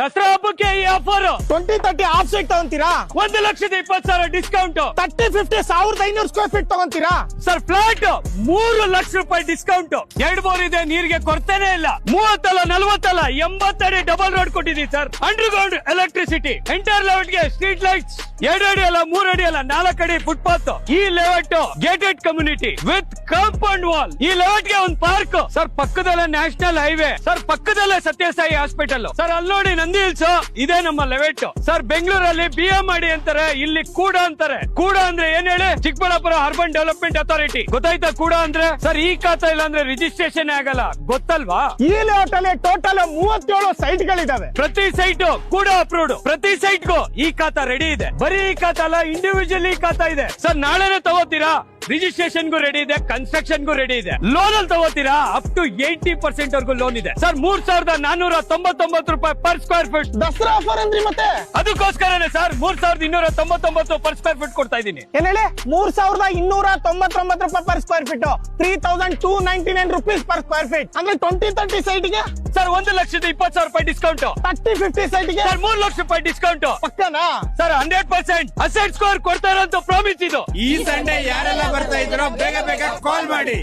ದಸರಾ ಹಬ್ಬಕ್ಕೆ ಈ offer twenty thirty of site ತಗೊಂತೀರಾ? ಒಂದು ಲಕ್ಷದ ಇಪ್ಪತ್ತು ಸಾವಿರ ಡಿಸ್ಕೌಂಟ್ ತರ್ಟಿ ಫಿಫ್ಟಿ ಸಾವಿರದ ಐನೂರು ಸ್ಕ್ವೇರ್ ಫೀಟ್ ತಗೊಂತೀರಾ? ಸರ್ ಫ್ಲಾಟ್ ಮೂರು ಲಕ್ಷ ರೂಪಾಯಿ ಡಿಸ್ಕೌಂಟ್ ಎರಡು ಬೋರ್ ಇದೆ ನೀರಿಗೆ ಕೊರತೆನೆ ಇಲ್ಲ. ಮೂವತ್ತಲ್ಲ ನಲ್ವತ್ತಲ್ಲ ಎಂಬತ್ತಡಿ ಡಬಲ್ ರೋಡ್ ಕೊಟ್ಟಿದ್ದೀವಿ sir underground electricity entire ಲೆವೆಟ್ಗೆ ಸ್ಟ್ರೀಟ್ ಲೈಟ್ಸ್ ಎರಡು ಅಡಿ ಅಲ್ಲ ಮೂರು ಅಡಿ ಅಲ್ಲ ನಾಲ್ಕು ಅಡಿ ಫುಟ್ಪಾತ್ ಈ layout gated community with compound wall ಈ ಲೆವೆಟ್ಗೆ ಒಂದು ಪಾರ್ಕ್ ಸರ್ ಪಕ್ಕದಲ್ಲೇ ನ್ಯಾಷನಲ್ ಹೈವೇ ಸರ್ ಪಕ್ಕದಲ್ಲೇ ಸತ್ಯಸಾಯಿ ಹಾಸ್ಪಿಟಲ್ ಸರ್ ಅಲ್ಲಿ ನೋಡಿ ನಂದಿ ಹಿಲ್ಸ್ ಇದೇ ನಮ್ಮ ಲೆವೆಟ್ ಸರ್ ಬೆಂಗಳೂರಲ್ಲಿ ಬಿ ಎಂ ಮಾಡಿ ಅಂತಾರೆ ಇಲ್ಲಿ ಕೂಡ ಅಂತಾರೆ. ಕೂಡ ಅಂದ್ರೆ ಏನ್ ಹೇಳಿ? ಚಿಕ್ಕಬಳ್ಳಾಪುರ ಅರ್ಬನ್ ಡೆವಲಪ್ಮೆಂಟ್ ಅಥಾರಿಟಿ ಗೊತ್ತಾಯ್ತಾ ಕೂಡ ಅಂದ್ರೆ? ಸರ್ ಈ ಖಾತಾ ಇಲ್ಲ ಅಂದ್ರೆ ರಿಜಿಸ್ಟ್ರೇಷನ್ ಆಗಲ್ಲ. ಗೊತ್ತಲ್ವಾ? ಈ ಲೇಔಟ್ ಅಲ್ಲಿ ಟೋಟಲ್ ಮೂವತ್ತೇಳು ಸೈಟ್ ಗಳಿದಾವೆ ಪ್ರತಿ ಸೈಟ್ ಕೂಡ ಅಪ್ರೂವ್ಡ್ ಪ್ರತಿ ಸೈಟ್ ಗೂ ಈ ಖಾತಾ ರೆಡಿ ಇದೆ. ಬರೀ ಈ ಖಾತಾ ಅಲ್ಲ ಇಂಡಿವಿಜುವಲ್ ಈ ಖಾತಾ ಇದೆ. ಸರ್ ನಾಳೆನೆ ತಗೋತೀರಾ? ರಿಜಿಸ್ಟ್ರೇಷನ್ ಗು ರೆಡಿ ಇದೆ ಕನ್ಸ್ಟ್ರಕ್ಷನ್ ಗೂ ರೆಡಿ ಇದೆ. ಲೋನ್ ಅಲ್ಲಿ ತಗೋತೀರಾ? ಅಪ್ ಟು ಏಯ್ಟಿ ಪರ್ಸೆಂಟ್ ವರ್ಗು ಲೋನ್ ಇದೆ. ಸರ್ ಮೂರ್ ಸಾವಿರದ ನಾನೂರ ತೊಂಬತ್ತೊಂಬತ್ತು ರೂಪಾಯಿ per square feet Dasara offer ಅಂದ್ರಿ ಮತ್ತೆ? ಅದಕ್ಕೋಸ್ಕರನೇ ಸರ್ ಮೂರ್ ಸಾವಿರದ ಇನ್ನೂರ ತೊಂಬತ್ತೊಂಬತ್ತು ಪರ್ ಸ್ಕ್ವೇರ್ ಫೀಟ್ ಕೊಡ್ತಾ ಇದ್ದೀನಿ. ಏನ್ ಹೇಳಿ? ಮೂರ್ ಸಾವಿರದ ಇನ್ನೂರ ತೊಂಬತ್ತೊಂಬತ್ತು ರೂಪಾಯಿ per square feet three thousand two ninety nine rupees per square feet ಅಂದ್ರೆ ಟ್ವೆಂಟಿ ತರ್ಟಿ ಸೈಟ್ಗೆ? ಸರ್ ಒಂದು ಲಕ್ಷದ ಇಪ್ಪತ್ತು ಸಾವಿರ ರೂಪಾಯಿ ಡಿಸ್ಕೌಂಟ್ ತರ್ಟಿ ಫಿಫ್ಟಿ ಸೈಟ್ಗೆ? ಸರ್ ಮೂರ್ ಲಕ್ಷ ರೂಪಾಯಿ discount ಪಕ್ಕನಾ? Sir hundred percent asset score ಕೊಡ್ತಾ ಇರೋಂತ ಪ್ರಾಮಿಸ್ ಇದು. ಈ ಸಂಡೆ ಯಾರೆಲ್ಲ ಬರ್ತಾ ಇದ್ರು ಬೇಗ ಬೇಗ ಕಾಲ್ ಮಾಡಿ.